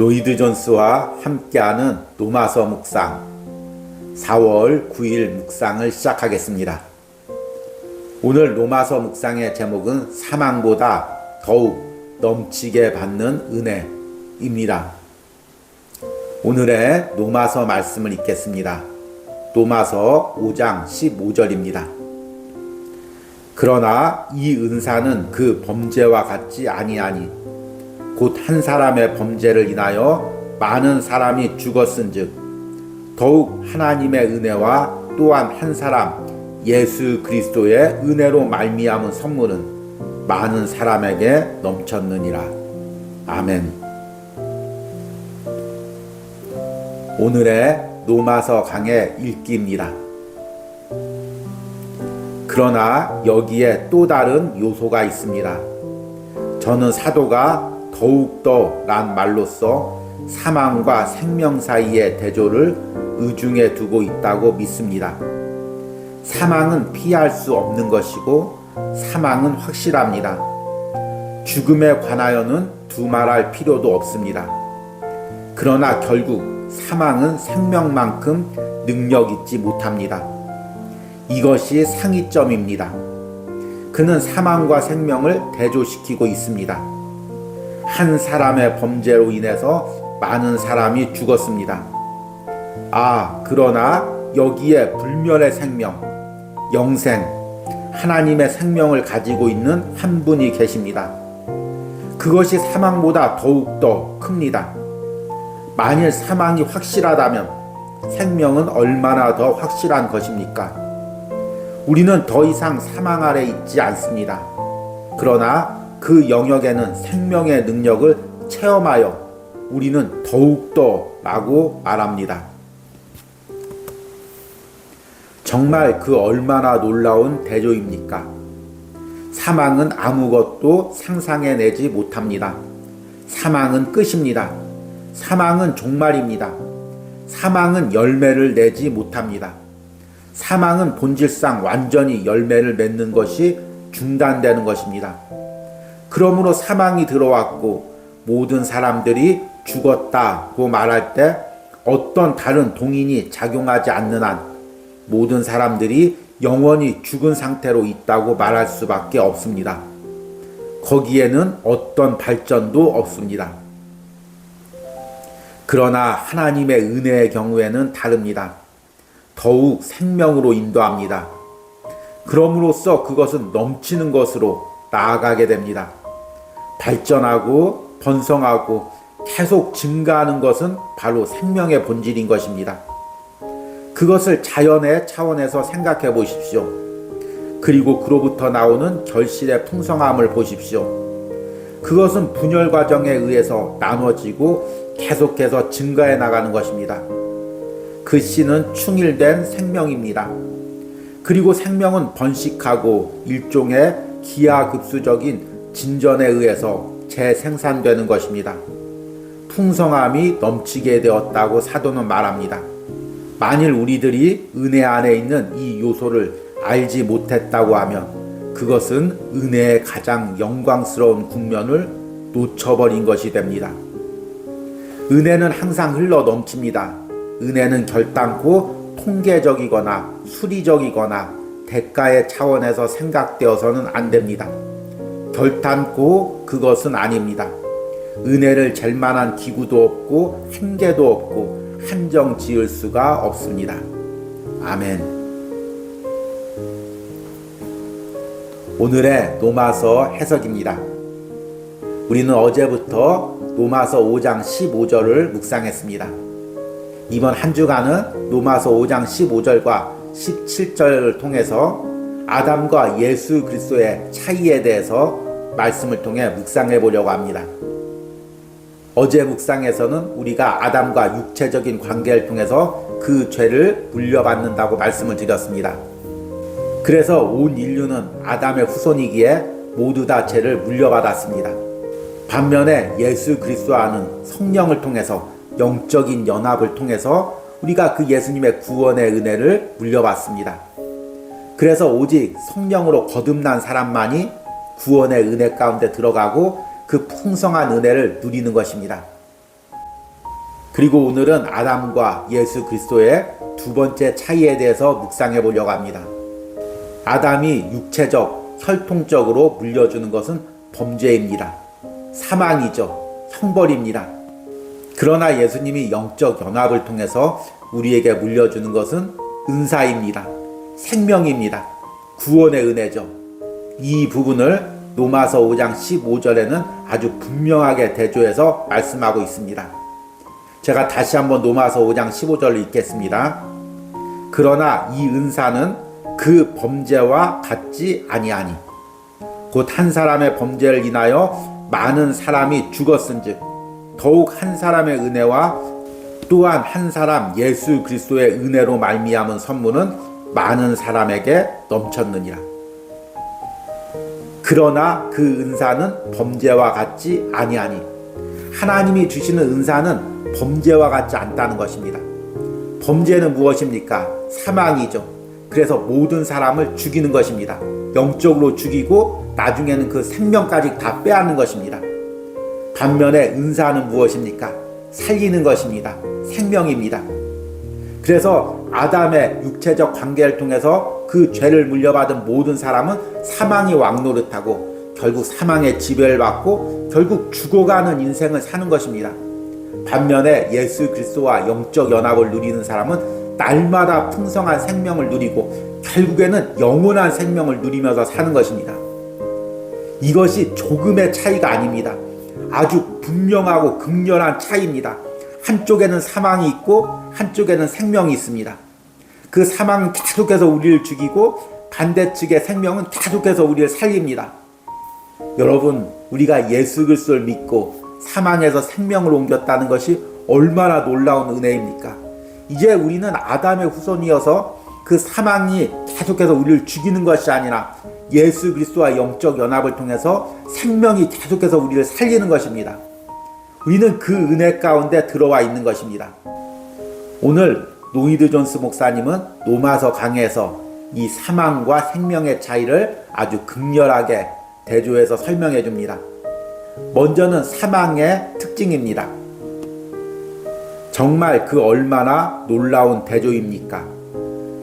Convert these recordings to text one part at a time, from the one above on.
로이드 존스와 함께하는 노마서 묵상 4월 9일 묵상을 시작하겠습니다. 오늘 노마서 묵상의 제목은 사망보다 더욱 넘치게 받는 은혜입니다. 오늘의 노마서 말씀을 읽겠습니다. 노마서 5장 15절입니다. 그러나 이 은사는 그 범죄와 같지 아니하니 곧 한 사람의 범죄를 인하여 많은 사람이 죽었은즉 더욱 하나님의 은혜와 또한 한 사람 예수 그리스도의 은혜로 말미암은 선물은 많은 사람에게 넘쳤느니라. 아멘. 오늘의 노마서 강의 읽기입니다. 그러나 여기에 또 다른 요소가 있습니다. 저는 사도가 더욱더 란 말로써 사망과 생명 사이의 대조를 의중에 두고 있다고 믿습니다. 사망은 피할 수 없는 것이고 사망은 확실합니다. 죽음에 관하여는 두말할 필요도 없습니다. 그러나 결국 사망은 생명만큼 능력 있지 못합니다. 이것이 상이점입니다. 그는 사망과 생명을 대조시키고 있습니다. 한 사람의 범죄로 인해서 많은 사람이 죽었습니다. 아, 그러나 여기에 불멸의 생명, 영생, 하나님의 생명을 가지고 있는 한 분이 계십니다. 그것이 사망보다 더욱더 큽니다. 만일 사망이 확실하다면 생명은 얼마나 더 확실한 것입니까? 우리는 더 이상 사망 아래 있지 않습니다. 그러나 그 영역에는 생명의 능력을 체험하여 우리는 더욱더 라고 말합니다. 정말 그 얼마나 놀라운 대조입니까? 사망은 아무것도 상상해내지 못합니다. 사망은 끝입니다. 사망은 종말입니다. 사망은 열매를 내지 못합니다. 사망은 본질상 완전히 열매를 맺는 것이 중단되는 것입니다. 그러므로 사망이 들어왔고 모든 사람들이 죽었다고 말할 때 어떤 다른 동인이 작용하지 않는 한 모든 사람들이 영원히 죽은 상태로 있다고 말할 수밖에 없습니다. 거기에는 어떤 발전도 없습니다. 그러나 하나님의 은혜의 경우에는 다릅니다. 더욱 생명으로 인도합니다. 그럼으로써 그것은 넘치는 것으로 나아가게 됩니다. 발전하고 번성하고 계속 증가하는 것은 바로 생명의 본질인 것입니다. 그것을 자연의 차원에서 생각해 보십시오. 그리고 그로부터 나오는 결실의 풍성함을 보십시오. 그것은 분열 과정에 의해서 나눠지고 계속해서 증가해 나가는 것입니다. 그 씨는 충일된 생명입니다. 그리고 생명은 번식하고 일종의 기하급수적인 진전에 의해서 재생산되는 것입니다. 풍성함이 넘치게 되었다고 사도는 말합니다. 만일 우리들이 은혜 안에 있는 이 요소를 알지 못했다고 하면 그것은 은혜의 가장 영광스러운 국면을 놓쳐버린 것이 됩니다. 은혜는 항상 흘러 넘칩니다. 은혜는 결단코 통계적이거나 수리적이거나 대가의 차원에서 생각되어서는 안 됩니다. 결단코 그것은 아닙니다. 은혜를 잴 만한 기구도 없고 한계도 없고 한정 지을 수가 없습니다. 아멘. 오늘의 노마서 해석입니다. 우리는 어제부터 노마서 5장 15절을 묵상했습니다. 이번 한 주간은 노마서 5장 15절과 17절을 통해서 아담과 예수 그리스도의 차이에 대해서 말씀을 통해 묵상해 보려고 합니다. 어제 묵상에서는 우리가 아담과 육체적인 관계를 통해서 그 죄를 물려받는다고 말씀을 드렸습니다. 그래서 온 인류는 아담의 후손이기에 모두 다 죄를 물려받았습니다. 반면에 예수 그리스도와는 성령을 통해서 영적인 연합을 통해서 우리가 그 예수님의 구원의 은혜를 물려받습니다. 그래서 오직 성령으로 거듭난 사람만이 구원의 은혜 가운데 들어가고 그 풍성한 은혜를 누리는 것입니다. 그리고 오늘은 아담과 예수 그리스도의 두 번째 차이에 대해서 묵상해 보려고 합니다. 아담이 육체적, 혈통적으로 물려주는 것은 범죄입니다. 사망이죠. 형벌입니다. 그러나 예수님이 영적 연합을 통해서 우리에게 물려주는 것은 은사입니다. 생명입니다. 구원의 은혜죠. 이 부분을 로마서 5장 15절에는 아주 분명하게 대조해서 말씀하고 있습니다. 제가 다시 한번 로마서 5장 15절을 읽겠습니다. 그러나 이 은사는 그 범죄와 같지 아니하니 곧 한 사람의 범죄를 인하여 많은 사람이 죽었은즉 더욱 한 사람의 은혜와 또한 한 사람 예수 그리스도의 은혜로 말미암은 선물은 많은 사람에게 넘쳤느니라. 그러나 그 은사는 범죄와 같지 아니하니 하나님이 주시는 은사는 범죄와 같지 않다는 것입니다. 범죄는 무엇입니까? 사망이죠. 그래서 모든 사람을 죽이는 것입니다. 영적으로 죽이고 나중에는 그 생명까지 다 빼앗는 것입니다. 반면에 은사는 무엇입니까? 살리는 것입니다. 생명입니다. 그래서 아담의 육체적 관계를 통해서 그 죄를 물려받은 모든 사람은 사망이 왕노릇하고 결국 사망의 지배를 받고 결국 죽어가는 인생을 사는 것입니다. 반면에 예수 그리스도와 영적 연합을 누리는 사람은 날마다 풍성한 생명을 누리고 결국에는 영원한 생명을 누리면서 사는 것입니다. 이것이 조금의 차이가 아닙니다. 아주 분명하고 극렬한 차이입니다. 한쪽에는 사망이 있고 한쪽에는 생명이 있습니다. 그 사망은 계속해서 우리를 죽이고 반대측의 생명은 계속해서 우리를 살립니다. 여러분, 우리가 예수 그리스도를 믿고 사망에서 생명을 옮겼다는 것이 얼마나 놀라운 은혜입니까? 이제 우리는 아담의 후손이어서 그 사망이 계속해서 우리를 죽이는 것이 아니라 예수 그리스도와 영적 연합을 통해서 생명이 계속해서 우리를 살리는 것입니다. 우리는 그 은혜 가운데 들어와 있는 것입니다. 오늘 노이드 존스 목사님은 로마서 강에서 이 사망과 생명의 차이를 아주 극렬하게 대조해서 설명해 줍니다. 먼저는 사망의 특징입니다. 정말 그 얼마나 놀라운 대조입니까?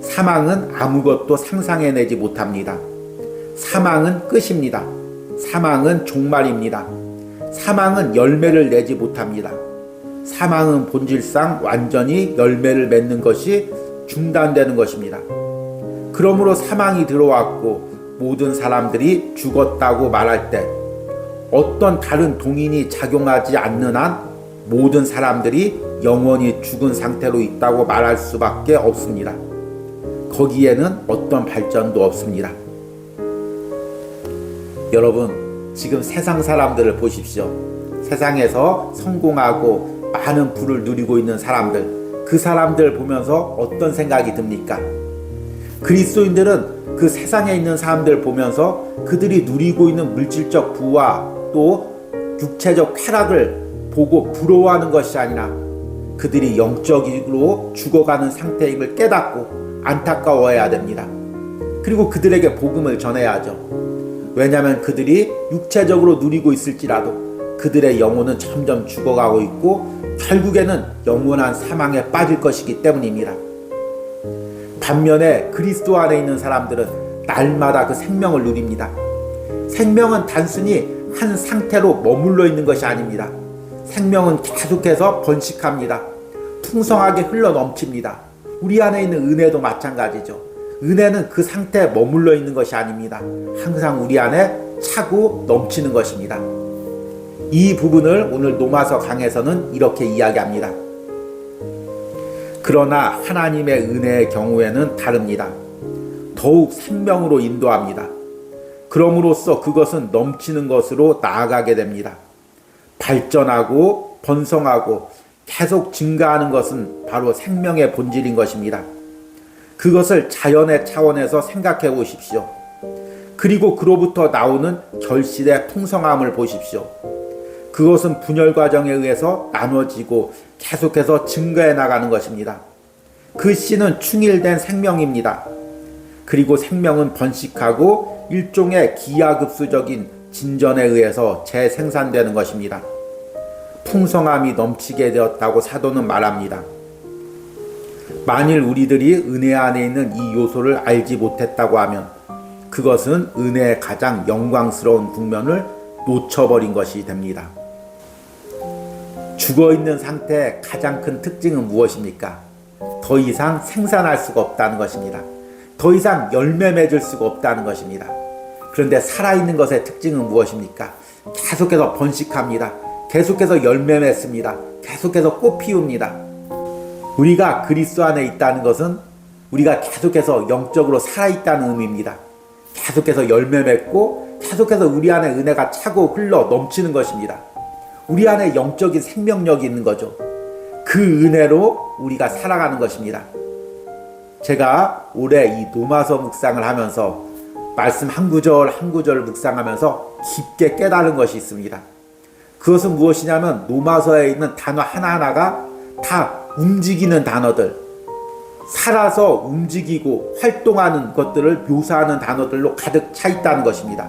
사망은 아무것도 상상해내지 못합니다. 사망은 끝입니다. 사망은 종말입니다. 사망은 열매를 내지 못합니다. 사망은 본질상 완전히 열매를 맺는 것이 중단되는 것입니다. 그러므로 사망이 들어왔고 모든 사람들이 죽었다고 말할 때 어떤 다른 동인이 작용하지 않는 한 모든 사람들이 영원히 죽은 상태로 있다고 말할 수밖에 없습니다. 거기에는 어떤 발전도 없습니다. 여러분, 지금 세상 사람들을 보십시오. 세상에서 성공하고 많은 부를 누리고 있는 사람들, 그 사람들 보면서 어떤 생각이 듭니까? 그리스도인들은 그 세상에 있는 사람들 보면서 그들이 누리고 있는 물질적 부와 또 육체적 쾌락을 보고 부러워하는 것이 아니라 그들이 영적으로 죽어가는 상태임을 깨닫고 안타까워해야 됩니다. 그리고 그들에게 복음을 전해야죠. 왜냐하면 그들이 육체적으로 누리고 있을지라도 그들의 영혼은 점점 죽어가고 있고 결국에는 영원한 사망에 빠질 것이기 때문입니다. 반면에 그리스도 안에 있는 사람들은 날마다 그 생명을 누립니다. 생명은 단순히 한 상태로 머물러 있는 것이 아닙니다. 생명은 계속해서 번식합니다. 풍성하게 흘러 넘칩니다. 우리 안에 있는 은혜도 마찬가지죠. 은혜는 그 상태에 머물러 있는 것이 아닙니다. 항상 우리 안에 차고 넘치는 것입니다. 이 부분을 오늘 노마서 강에서는 이렇게 이야기합니다. 그러나 하나님의 은혜의 경우에는 다릅니다. 더욱 생명으로 인도합니다. 그럼으로써 그것은 넘치는 것으로 나아가게 됩니다. 발전하고 번성하고 계속 증가하는 것은 바로 생명의 본질인 것입니다. 그것을 자연의 차원에서 생각해 보십시오. 그리고 그로부터 나오는 결실의 풍성함을 보십시오. 그것은 분열 과정에 의해서 나눠지고 계속해서 증가해 나가는 것입니다. 그 씨는 충일된 생명입니다. 그리고 생명은 번식하고 일종의 기하급수적인 진전에 의해서 재생산되는 것입니다. 풍성함이 넘치게 되었다고 사도는 말합니다. 만일 우리들이 은혜 안에 있는 이 요소를 알지 못했다고 하면 그것은 은혜의 가장 영광스러운 국면을 놓쳐버린 것이 됩니다. 죽어 있는 상태의 가장 큰 특징은 무엇입니까? 더 이상 생산할 수가 없다는 것입니다. 더 이상 열매 맺을 수가 없다는 것입니다. 그런데 살아있는 것의 특징은 무엇입니까? 계속해서 번식합니다. 계속해서 열매 맺습니다. 계속해서 꽃 피웁니다. 우리가 그리스도 안에 있다는 것은 우리가 계속해서 영적으로 살아있다는 의미입니다. 계속해서 열매 맺고 계속해서 우리 안에 은혜가 차고 흘러 넘치는 것입니다. 우리 안에 영적인 생명력이 있는 거죠. 그 은혜로 우리가 살아가는 것입니다. 제가 올해 이 노마서 묵상을 하면서 말씀 한 구절 한 구절 묵상하면서 깊게 깨달은 것이 있습니다. 그것은 무엇이냐면 노마서에 있는 단어 하나하나가 다 움직이는 단어들, 살아서 움직이고 활동하는 것들을 묘사하는 단어들로 가득 차 있다는 것입니다.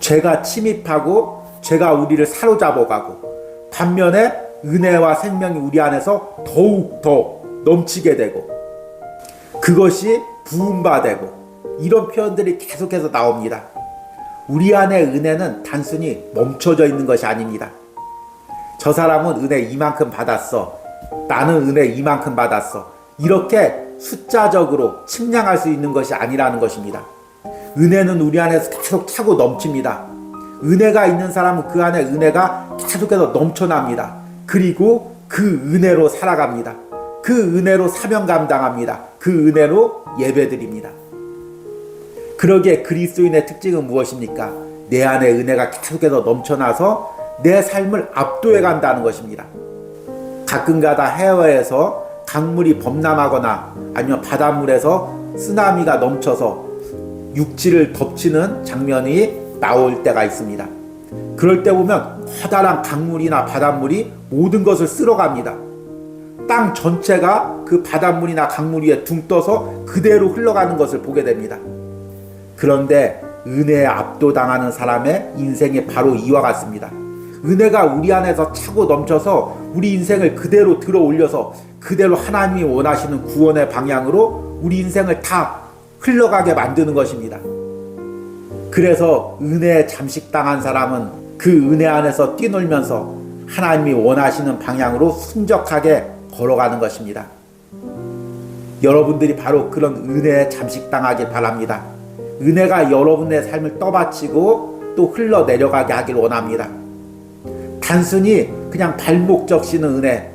죄가 침입하고 죄가 우리를 사로잡아 가고 반면에 은혜와 생명이 우리 안에서 더욱 더 넘치게 되고 그것이 부음바되고 이런 표현들이 계속해서 나옵니다. 우리 안의 은혜는 단순히 멈춰져 있는 것이 아닙니다. 저 사람은 은혜 이만큼 받았어. 나는 은혜 이만큼 받았어. 이렇게 숫자적으로 측량할 수 있는 것이 아니라는 것입니다. 은혜는 우리 안에서 계속 차고 넘칩니다. 은혜가 있는 사람은 그 안에 은혜가 계속해서 넘쳐납니다. 그리고 그 은혜로 살아갑니다. 그 은혜로 사명 감당합니다. 그 은혜로 예배드립니다. 그러기에 그리스도인의 특징은 무엇입니까? 내 안에 은혜가 계속해서 넘쳐나서 내 삶을 압도해 간다는 것입니다. 가끔가다 해외에서 강물이 범람하거나 아니면 바닷물에서 쓰나미가 넘쳐서 육지를 덮치는 장면이 나올 때가 있습니다. 그럴 때 보면 커다란 강물이나 바닷물이 모든 것을 쓸어갑니다. 땅 전체가 그 바닷물이나 강물 위에 둥 떠서 그대로 흘러가는 것을 보게 됩니다. 그런데 은혜에 압도당하는 사람의 인생이 바로 이와 같습니다. 은혜가 우리 안에서 차고 넘쳐서 우리 인생을 그대로 들어 올려서 그대로 하나님이 원하시는 구원의 방향으로 우리 인생을 다 흘러가게 만드는 것입니다. 그래서 은혜에 잠식당한 사람은 그 은혜 안에서 뛰놀면서 하나님이 원하시는 방향으로 순적하게 걸어가는 것입니다. 여러분들이 바로 그런 은혜에 잠식당하길 바랍니다. 은혜가 여러분의 삶을 떠받치고 또 흘러 내려가게 하길 원합니다. 단순히 그냥 발목 적시는 은혜,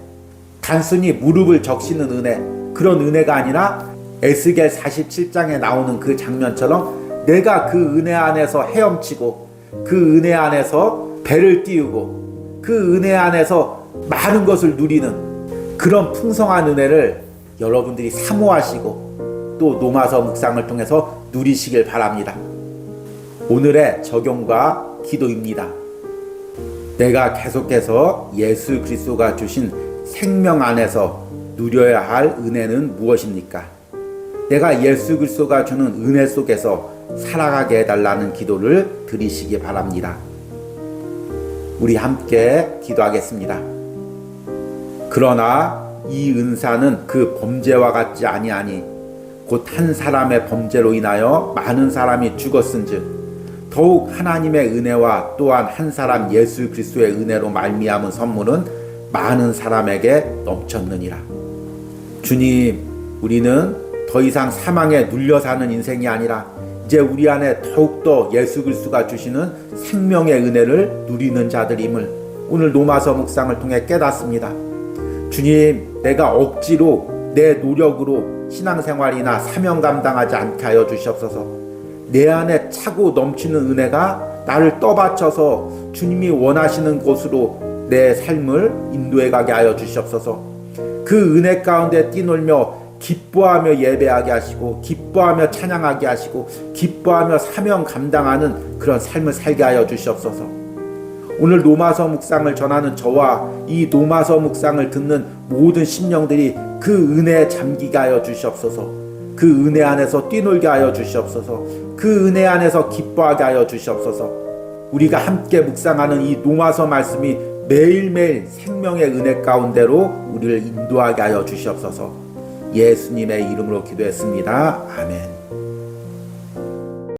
단순히 무릎을 적시는 은혜, 그런 은혜가 아니라 에스겔 47장에 나오는 그 장면처럼 내가 그 은혜 안에서 헤엄치고 그 은혜 안에서 배를 띄우고 그 은혜 안에서 많은 것을 누리는 그런 풍성한 은혜를 여러분들이 사모하시고 또 노마서 묵상을 통해서 누리시길 바랍니다. 오늘의 적용과 기도입니다. 내가 계속해서 예수 그리스도가 주신 생명 안에서 누려야 할 은혜는 무엇입니까? 내가 예수 그리스도가 주는 은혜 속에서 살아가게 해달라는 기도를 드리시기 바랍니다. 우리 함께 기도하겠습니다. 그러나 이 은사는 그 범죄와 같지 아니하니 곧 한 사람의 범죄로 인하여 많은 사람이 죽었은즉 더욱 하나님의 은혜와 또한 한 사람 예수 그리스도의 은혜로 말미암은 선물은 많은 사람에게 넘쳤느니라. 주님, 우리는 더 이상 사망에 눌려 사는 인생이 아니라 이제 우리 안에 더욱더 예수 그리스도가 주시는 생명의 은혜를 누리는 자들임을 오늘 노마서 묵상을 통해 깨닫습니다. 주님, 내가 억지로 내 노력으로 신앙생활이나 사명 감당하지 않게 하여 주시옵소서. 내 안에 차고 넘치는 은혜가 나를 떠받쳐서 주님이 원하시는 곳으로 내 삶을 인도해 가게 하여 주시옵소서. 그 은혜 가운데 뛰놀며 기뻐하며 예배하게 하시고 기뻐하며 찬양하게 하시고 기뻐하며 사명 감당하는 그런 삶을 살게 하여 주시옵소서. 오늘 노마서 묵상을 전하는 저와 이 노마서 묵상을 듣는 모든 심령들이 그 은혜에 잠기게 하여 주시옵소서. 그 은혜 안에서 뛰놀게 하여 주시옵소서. 그 은혜 안에서 기뻐하게 하여 주시옵소서. 우리가 함께 묵상하는 이 노마서 말씀이 매일매일 생명의 은혜 가운데로 우리를 인도하게 하여 주시옵소서. 예수님의 이름으로 기도했습니다. 아멘.